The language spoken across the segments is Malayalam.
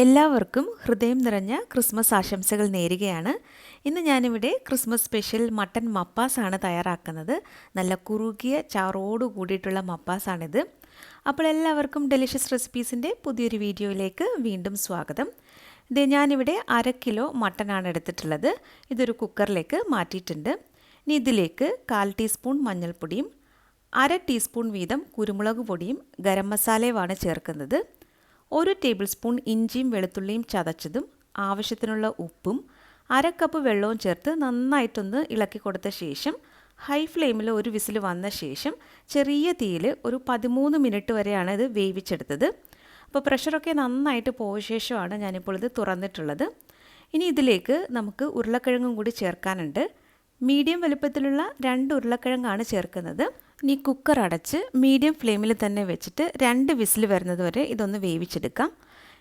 എല്ലാവർക്കും ഹൃദയം നിറഞ്ഞ ക്രിസ്മസ് ആശംസകൾ നേരുകയാണ്. ഇന്ന് ഞാനിവിടെ ക്രിസ്മസ് സ്പെഷ്യൽ മട്ടൻ മപ്പാസാണ് തയ്യാറാക്കുന്നത്. നല്ല കുറുകിയ ചാറോട് കൂടിയിട്ടുള്ള മപ്പാസാണിത്. അപ്പോൾ എല്ലാവർക്കും ഡെലിഷ്യസ് റെസിപ്പീസിന്റെ പുതിയൊരു വീഡിയോയിലേക്ക് വീണ്ടും സ്വാഗതം. ഇത് ഞാനിവിടെ അര കിലോ മട്ടനാണ് എടുത്തിട്ടുള്ളത്. ഇതൊരു കുക്കറിലേക്ക് മാറ്റിയിട്ടുണ്ട്. ഇനി ഇതിലേക്ക് കാൽ ടീസ്പൂൺ മഞ്ഞൾപ്പൊടിയും അര ടീസ്പൂൺ വീതം കുരുമുളക് പൊടിയും ഗരം മസാലയുമാണ് ചേർക്കുന്നത്. ഒരു ടേബിൾ സ്പൂൺ ഇഞ്ചിയും വെളുത്തുള്ളിയും ചതച്ചതും ആവശ്യത്തിനുള്ള ഉപ്പും അര കപ്പ് വെള്ളവും ചേർത്ത് നന്നായിട്ടൊന്ന് ഇളക്കി കൊടുത്ത ശേഷം ഹൈ ഫ്ലെയിമിൽ ഒരു വിസിൽ വന്ന ശേഷം ചെറിയ തീയിൽ ഒരു പതിമൂന്ന് മിനിറ്റ് വരെയാണ് ഇത് വേവിച്ചെടുത്തത്. അപ്പോൾ പ്രഷറൊക്കെ നന്നായിട്ട് പോയ ശേഷമാണ് ഞാനിപ്പോൾ ഇത് തുറന്നിട്ടുള്ളത്. ഇനി ഇതിലേക്ക് നമുക്ക് ഉരുളക്കിഴങ്ങും കൂടി ചേർക്കാനുണ്ട്. മീഡിയം വലുപ്പത്തിലുള്ള രണ്ട് ഉരുളക്കിഴങ്ങാണ് ചേർക്കുന്നത്. ഇനി കുക്കർ അടച്ച് മീഡിയം ഫ്ലെയിമിൽ തന്നെ വെച്ചിട്ട് രണ്ട് വിസിൽ വരുന്നത് വരെ ഇതൊന്ന് വേവിച്ചെടുക്കാം.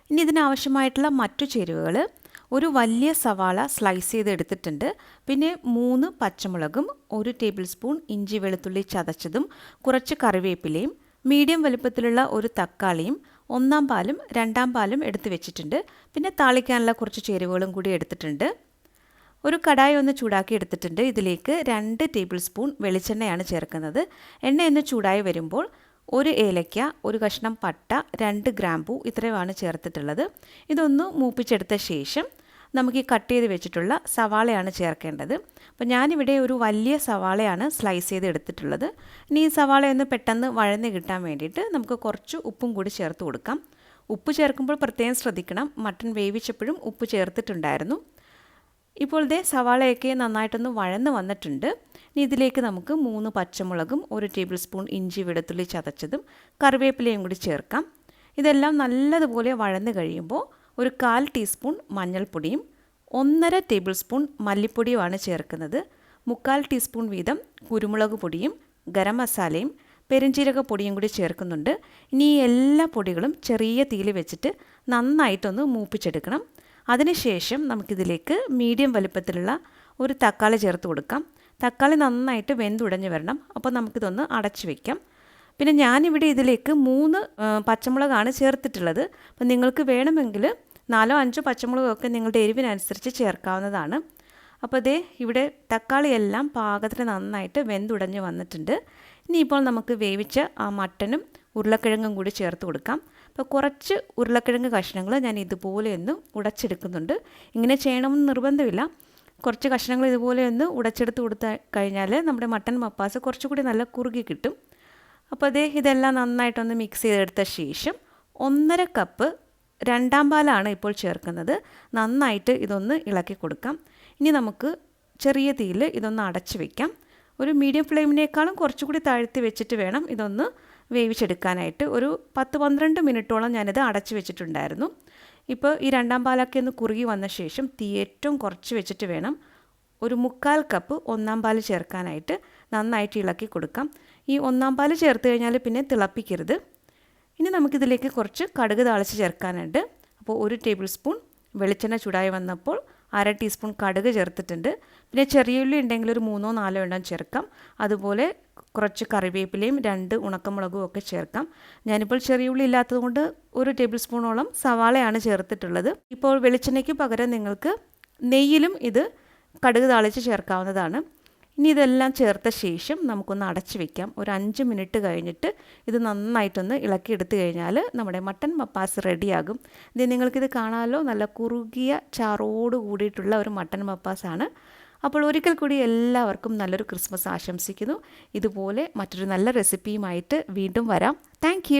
ഇനി ഇതിനാവശ്യമായിട്ടുള്ള മറ്റു ചേരുവകൾ ഒരു വലിയ സവാള സ്ലൈസ് ചെയ്ത് എടുത്തിട്ടുണ്ട്. പിന്നെ മൂന്ന് പച്ചമുളകും ഒരു ടേബിൾ സ്പൂൺ ഇഞ്ചി വെളുത്തുള്ളി ചതച്ചതും കുറച്ച് കറിവേപ്പിലയും മീഡിയം വലുപ്പത്തിലുള്ള ഒരു തക്കാളിയും ഒന്നാം പാലും രണ്ടാം പാലും എടുത്ത് വെച്ചിട്ടുണ്ട്. പിന്നെ താളിക്കാനുള്ള കുറച്ച് ചേരുവകളും കൂടി എടുത്തിട്ടുണ്ട്. ഒരു കടായി ഒന്ന് ചൂടാക്കി എടുത്തിട്ടുണ്ട്. ഇതിലേക്ക് രണ്ട് ടേബിൾ സ്പൂൺ വെളിച്ചെണ്ണയാണ് ചേർക്കുന്നത്. എണ്ണ ഒന്ന് ചൂടായി വരുമ്പോൾ ഒരു ഏലയ്ക്ക ഒരു കഷ്ണം പട്ട രണ്ട് ഗ്രാമ്പു ഇത്രയുമാണ് ചേർത്തിട്ടുള്ളത്. ഇതൊന്ന് മൂപ്പിച്ചെടുത്ത ശേഷം നമുക്ക് ഈ കട്ട് ചെയ്ത് വെച്ചിട്ടുള്ള സവാളയാണ് ചേർക്കേണ്ടത്. അപ്പോൾ ഞാനിവിടെ ഒരു വലിയ സവാളയാണ് സ്ലൈസ് ചെയ്ത് എടുത്തിട്ടുള്ളത്. ഇനി ഈ സവാളയൊന്ന് പെട്ടെന്ന് വഴന്ന് കിട്ടാൻ വേണ്ടിയിട്ട് നമുക്ക് കുറച്ച് ഉപ്പും കൂടി ചേർത്ത് കൊടുക്കാം. ഉപ്പ് ചേർക്കുമ്പോൾ പ്രത്യേകം ശ്രദ്ധിക്കണം. മട്ടൺ വേവിച്ചപ്പോഴും ഉപ്പ് ചേർത്തിട്ടുണ്ടായിരുന്നു. ഇപ്പോൾ ദേ സവാളയൊക്കെ നന്നായിട്ടൊന്ന് വഴന്ന് വന്നിട്ടുണ്ട്. ഇനി ഇതിലേക്ക് നമുക്ക് മൂന്ന് പച്ചമുളകും ഒരു ടേബിൾ സ്പൂൺ ഇഞ്ചി വെളുത്തുള്ളി ചതച്ചതും കറിവേപ്പിലയും കൂടി ചേർക്കാം. ഇതെല്ലാം നല്ലതുപോലെ വഴന്ന് കഴിയുമ്പോൾ ഒരു കാൽ ടീസ്പൂൺ മഞ്ഞൾപ്പൊടിയും ഒന്നര ടേബിൾ സ്പൂൺ മല്ലിപ്പൊടിയുമാണ് ചേർക്കുന്നത്. മുക്കാൽ ടീസ്പൂൺ വീതം കുരുമുളക് പൊടിയും ഗരം മസാലയും പെരുംജീരക പൊടിയും കൂടി ചേർക്കുന്നുണ്ട്. ഇനി എല്ലാ പൊടികളും ചെറിയ തീയിൽ വെച്ചിട്ട് നന്നായിട്ടൊന്ന് മൂപ്പിച്ചെടുക്കണം. അതിനുശേഷം നമുക്കിതിലേക്ക് മീഡിയം വലുപ്പത്തിലുള്ള ഒരു തക്കാളി ചേർത്ത് കൊടുക്കാം. തക്കാളി നന്നായിട്ട് വെന്തുടഞ്ഞ് വരണം. അപ്പോൾ നമുക്കിതൊന്ന് അടച്ചു വയ്ക്കാം പിന്നെ ഞാനിവിടെ ഇതിലേക്ക് മൂന്ന് പച്ചമുളകാണ് ചേർത്തിട്ടുള്ളത്. അപ്പോൾ നിങ്ങൾക്ക് വേണമെങ്കിൽ നാലോ അഞ്ചോ പച്ചമുളകൊക്കെ നിങ്ങളുടെ എരിവിനനുസരിച്ച് ചേർക്കാവുന്നതാണ്. അപ്പോൾ അതേ ഇവിടെ തക്കാളിയെല്ലാം പാകത്തിന് നന്നായിട്ട് വെന്തുടഞ്ഞ് വന്നിട്ടുണ്ട്. ഇനിയിപ്പോൾ നമുക്ക് വേവിച്ച ആ മട്ടനും ഉരുളക്കിഴങ്ങും കൂടി ചേർത്ത് കൊടുക്കാം. അപ്പോൾ കുറച്ച് ഉരുളക്കിഴങ്ങ് കഷ്ണങ്ങൾ ഞാൻ ഇതുപോലെ ഒന്ന് ഉടച്ചെടുക്കുന്നുണ്ട്. ഇങ്ങനെ ചെയ്യണമെന്ന് നിർബന്ധമില്ല. കുറച്ച് കഷ്ണങ്ങൾ ഇതുപോലെ ഒന്ന് ഉടച്ചെടുത്ത് കൊടുത്ത കഴിഞ്ഞാൽ നമ്മുടെ മട്ടൻ മപ്പാസ് കുറച്ചുകൂടി നല്ല കുറുകി കിട്ടും. അപ്പോൾ അതേ ഇതെല്ലാം നന്നായിട്ടൊന്ന് മിക്സ് ചെയ്തെടുത്ത ശേഷം ഒന്നര കപ്പ് രണ്ടാം പാലാണ് ഇപ്പോൾ ചേർക്കുന്നത്. നന്നായിട്ട് ഇതൊന്ന് ഇളക്കി കൊടുക്കാം. ഇനി നമുക്ക് ചെറിയ തീയിൽ ഇതൊന്ന് അടച്ചു വയ്ക്കാം ഒരു മീഡിയം ഫ്ലെയിമിനേക്കാളും കുറച്ചുകൂടി താഴ്ത്തി വെച്ചിട്ട് വേണം ഇതൊന്ന് വേവിച്ചെടുക്കാനായിട്ട് ഒരു പത്ത് പന്ത്രണ്ട് മിനിറ്റോളം ഞാനിത് അടച്ചു വെച്ചിട്ടുണ്ടായിരുന്നു. ഇപ്പോൾ ഈ രണ്ടാം പാലൊക്കെ ഒന്ന് കുറുകി വന്ന ശേഷം തീ ഏറ്റവും കുറച്ച് വെച്ചിട്ട് വേണം ഒരു മുക്കാൽ കപ്പ് ഒന്നാം പാൽ ചേർക്കാനായിട്ട് നന്നായിട്ട് ഇളക്കി കൊടുക്കാം. ഈ ഒന്നാം പാൽ ചേർത്ത് കഴിഞ്ഞാൽ പിന്നെ തിളപ്പിക്കരുത്. ഇനി നമുക്കിതിലേക്ക് കുറച്ച് കടുക് താളിച്ച് ചേർക്കാനുണ്ട്. അപ്പോൾ ഒരു ടേബിൾ സ്പൂൺ വെളിച്ചെണ്ണ ചൂടായി വന്നപ്പോൾ അര ടീസ്പൂൺ കടുക് ചേർത്തിട്ടുണ്ട്. പിന്നെ ചെറിയുള്ളി ഉണ്ടെങ്കിൽ ഒരു മൂന്നോ നാലോ എണ്ണം ചേർക്കാം. അതുപോലെ കുറച്ച് കറിവേപ്പിലയും രണ്ട് ഉണക്കമുളകും ഒക്കെ ചേർക്കാം. ഞാനിപ്പോൾ ചെറിയ ഉള്ളി ഇല്ലാത്തതുകൊണ്ട് ഒരു ടേബിൾ സ്പൂണോളം സവാളയാണ് ചേർത്തിട്ടുള്ളത്. ഇപ്പോൾ വെളിച്ചെണ്ണയ്ക്ക് പകരം നിങ്ങൾക്ക് നെയ്യിലും ഇത് കടുക് താളിച്ച് ചേർക്കാവുന്നതാണ്. ഇനി ഇതെല്ലാം ചേർത്ത ശേഷം നമുക്കൊന്ന് അടച്ചു വെക്കാം. ഒരു അഞ്ച് മിനിറ്റ് കഴിഞ്ഞിട്ട് ഇത് നന്നായിട്ടൊന്ന് ഇളക്കി എടുത്തു കഴിഞ്ഞാൽ നമ്മുടെ മട്ടൻ മപ്പാസ് റെഡിയാകും. ഇത് നിങ്ങൾക്കിത് കാണാമല്ലോ നല്ല കുറുകിയ ചാറോട് കൂടിയിട്ടുള്ള ഒരു മട്ടൻ മപ്പാസാണ്. അപ്പോൾ ഒരിക്കൽ കൂടി എല്ലാവർക്കും നല്ലൊരു ക്രിസ്മസ് ആശംസിക്കുന്നു. ഇതുപോലെ മറ്റൊരു നല്ല റെസിപ്പിയുമായിട്ട് വീണ്ടും വരാം. താങ്ക്